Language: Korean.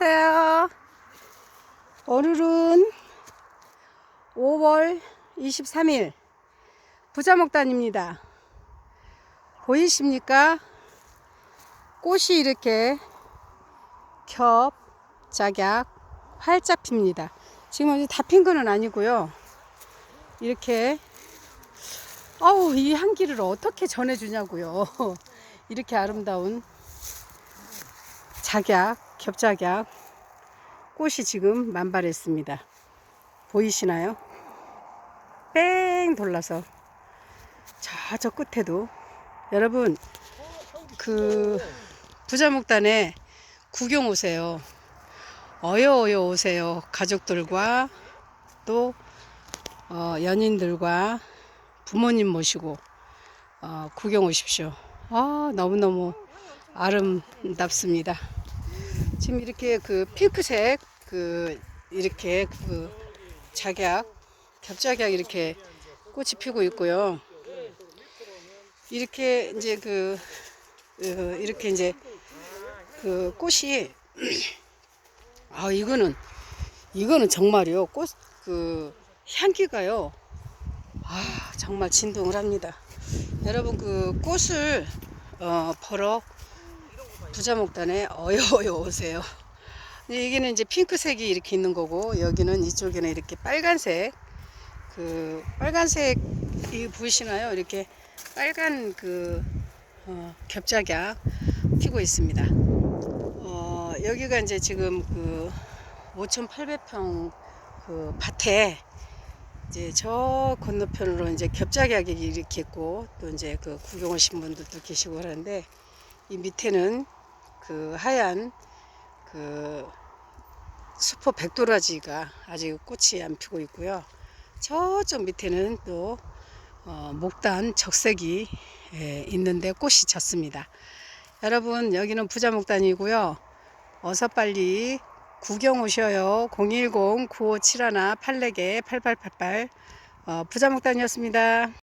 안녕하세요. 오늘은 5월 23일 부자목단입니다. 보이십니까? 꽃이 이렇게 겹, 작약, 활짝 핍니다. 지금 아직 다핀 거는 아니고요. 이렇게 아우 이 향기를 어떻게 전해주냐고요. 이렇게 아름다운 작약, 겹작약 꽃이 지금 만발했습니다. 보이시나요? 뺑 돌라서 저저 끝에도 여러분 그 부자목단에 구경 오세요. 어여 어여 오세요. 가족들과 또 어, 연인들과 부모님 모시고 어, 구경 오십시오. 아 너무너무 아름답습니다. 지금 이렇게 그 핑크색 그 이렇게 그 작약 겹작약 이렇게 꽃이 피고 있고요. 이렇게 이제 그 어, 이렇게 이제 그 꽃이 아 이거는 이거는 정말요 꽃 그 향기가요 아 정말 진동을 합니다. 여러분 그 꽃을 어, 벌어 부자목단에 어여어여 오세요. 여기는 이제 핑크색이 이렇게 있는 거고 여기는 이쪽에는 이렇게 빨간색 그 빨간색 이 보이시나요? 이렇게 빨간 그 어, 겹작약 피고 있습니다. 어, 여기가 이제 지금 그 5,800평 그 밭에 이제 저 건너편으로 이제 겹작약이 이렇게 있고 또 이제 그 구경 오신 분들도 계시고 그러는데 이 밑에는 그 하얀 그 수포 백도라지가 아직 꽃이 안 피고 있고요. 저쪽 밑에는 또 어, 목단 적색이 예, 있는데 꽃이 졌습니다. 여러분 여기는 부자목단이고요. 어서 빨리 구경 오셔요. 010-9571-84개 8888 어, 부자목단이었습니다.